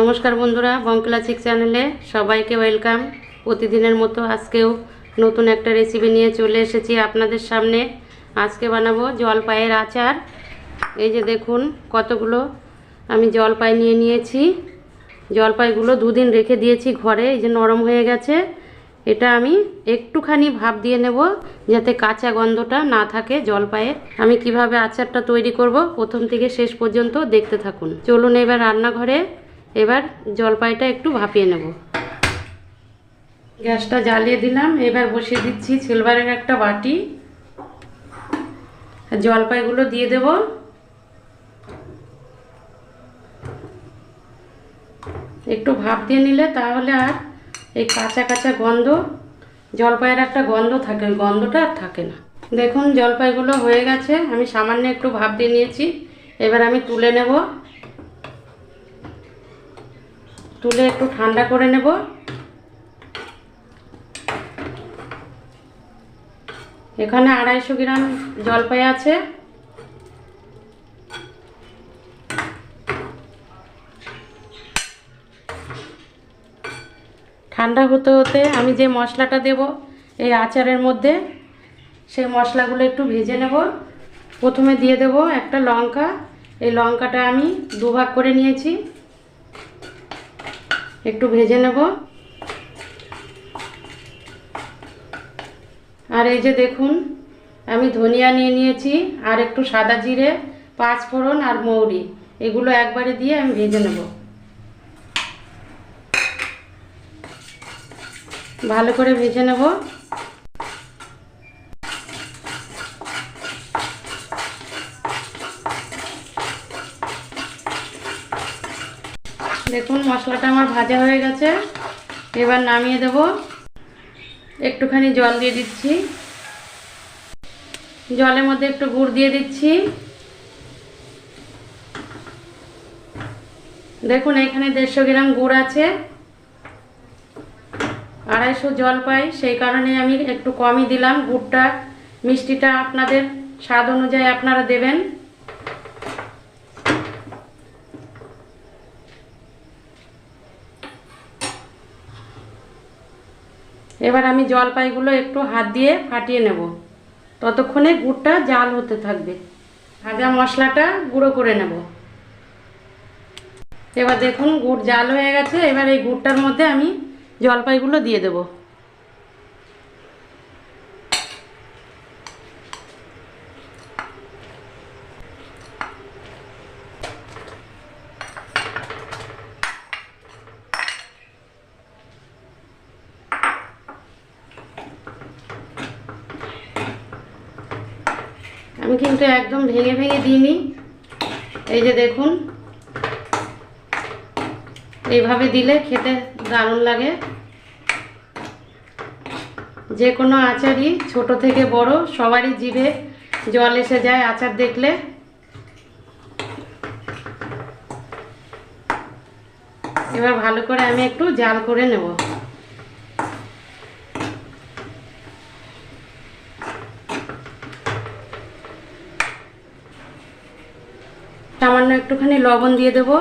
নমস্কার বন্ধুরা বঙ্কলাচিক চ্যানেলে সবাইকে ওয়েলকাম। প্রতিদিনের মতো আজকেও নতুন একটা রেসিপি নিয়ে চলে এসেছি আপনাদের সামনে। আজকে বানাবো জলপাইয়ের আচার। এই যে দেখুন, কতগুলো আমি জলপাই নিয়ে নিয়েছি। জলপাইগুলো দুদিন রেখে দিয়েছি ঘরে, এই যে নরম হয়ে গেছে। এটা আমি একটুখানি ভাপ দিয়ে নেব, যাতে কাঁচা গন্ধটা না থাকে জলপাইয়ে আমি কীভাবে আচারটা তৈরি করব, প্রথম থেকে শেষ পর্যন্ত দেখতে থাকুন। চলুন এবার রান্নাঘরে এবার জলপাইটা একটু ভাপিয়ে নেব। গ্যাসটা জ্বালিয়ে দিলাম, এবার বসিয়ে দিচ্ছি সিলভারের একটা বাটি। জলপাইগুলো দিয়ে দেব। একটু ভাপ দিয়ে নিলে তাহলে আর এই কাঁচা কাঁচা গন্ধ, জলপাইয়ের একটা গন্ধ থাকে, গন্ধটা আর থাকে না। দেখুন জলপাইগুলো হয়ে গেছে, আমি সামান্য একটু ভাপ দিয়ে নিয়েছি, এবার আমি তুলে নেব। তুলে একটু ঠান্ডা করে নেব। এখানে আড়াইশো গ্রাম জলপাই আছে। ঠান্ডা হতে হতে আমি যে মশলাটা দেব এই আচারের মধ্যে, সেই মশলাগুলো একটু ভেজে নেব। প্রথমে দিয়ে দেব একটা লঙ্কা। এই লঙ্কাটা আমি দুভাগ করে নিয়েছি। একটু ভেজে নেব। আর এই যে দেখুন, আমি ধনিয়া নিয়ে নিয়েছি, আর একটু সাদা জিরে পাঁচ ফোড়ন আর মৌরি, এগুলো একবারে দিয়ে আমি ভেজে নেব। ভালো করে ভেজে নেব। দেখুন, মশলাটা আমার ভাজা হয়ে গেছে। এবার নামিয়ে দেব। একটুখানি জল দিয়ে দিচ্ছি। জলের মধ্যে একটু গুড় দিয়ে দিচ্ছি। দেখুন, এখানে দেড়শো গ্রাম গুড় আছে। আড়াইশো জল পাই, সেই কারণে আমি একটু কমই দিলাম। গুড়টা, মিষ্টিটা আপনাদের স্বাদ অনুযায়ী আপনারা দেবেন। এবার আমি জলপাইগুলো একটু হাত দিয়ে ফাটিয়ে নেব। ততক্ষণে গুড়টা জাল হতে থাকবে। ভাজা মশলাটা গুঁড়ো করে নেব। এবার দেখুন গুড় জাল হয়ে গেছে। এবার এই গুড়টার মধ্যে আমি জলপাইগুলো দিয়ে দেব। আমি কিন্তু একদম ভেঙে ভেঙে দিইনি। এই যে দেখুন, এইভাবে দিলে খেতে দারুণ লাগে। যে কোনো আচারই, ছোট থেকে বড়, সবারই জিভে জল এসে যায় আচার দেখলে। এবার ভালো করে আমি একটু জাল করে নেব। সামান্য একটুখানি লবণ দিয়ে দেবো।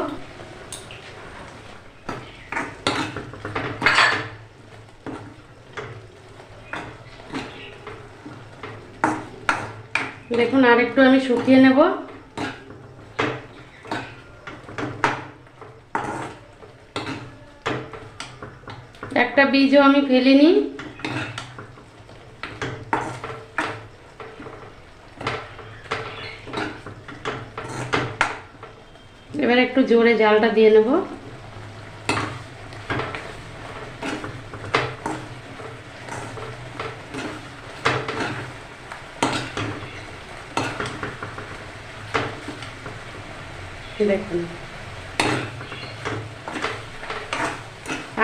দেখুন আর একটু আমি শুকিয়ে নেব। একটা বীজও আমি ফেলিনি। এবার একটু জোরে জালটা দিয়ে নেব।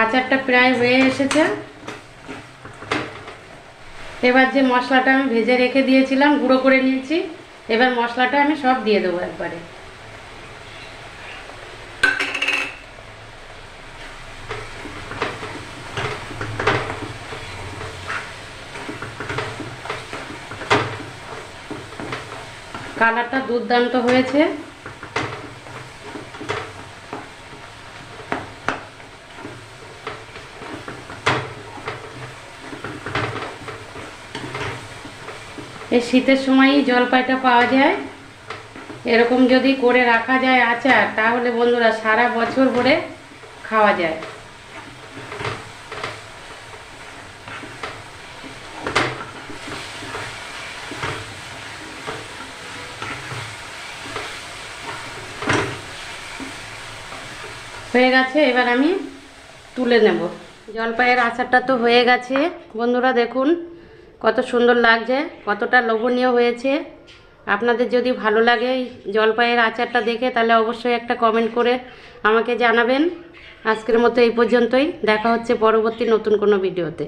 আচারটা প্রায় হয়ে এসেছে। এবার যে মশলাটা আমি ভেজে রেখে দিয়েছিলাম, গুঁড়ো করে নিয়েছি, এবার মশলাটা আমি সব দিয়ে দেবো একবারে। কালারটা দুর্দান্ত হয়েছে। এই শীতের সময়ই জলপাইটা পাওয়া যায়। এরকম যদি করে রাখা যায় আচার, তাহলে বন্ধুরা সারা বছর ভরে খাওয়া যায়। হয়ে গেছে, এবার আমি তুলে নেব। জলপাইয়ের আচারটা তো হয়ে গেছে। বন্ধুরা দেখুন, কত সুন্দর লাগছে, কতটা লোভনীয় হয়েছে। আপনাদের যদি ভালো লাগে এই জলপাইয়ের আচারটা দেখে, তাহলে অবশ্যই একটা কমেন্ট করে আমাকে জানাবেন। আজকের মতো এই পর্যন্তই। দেখা হচ্ছে পরবর্তী নতুন কোনো ভিডিওতে।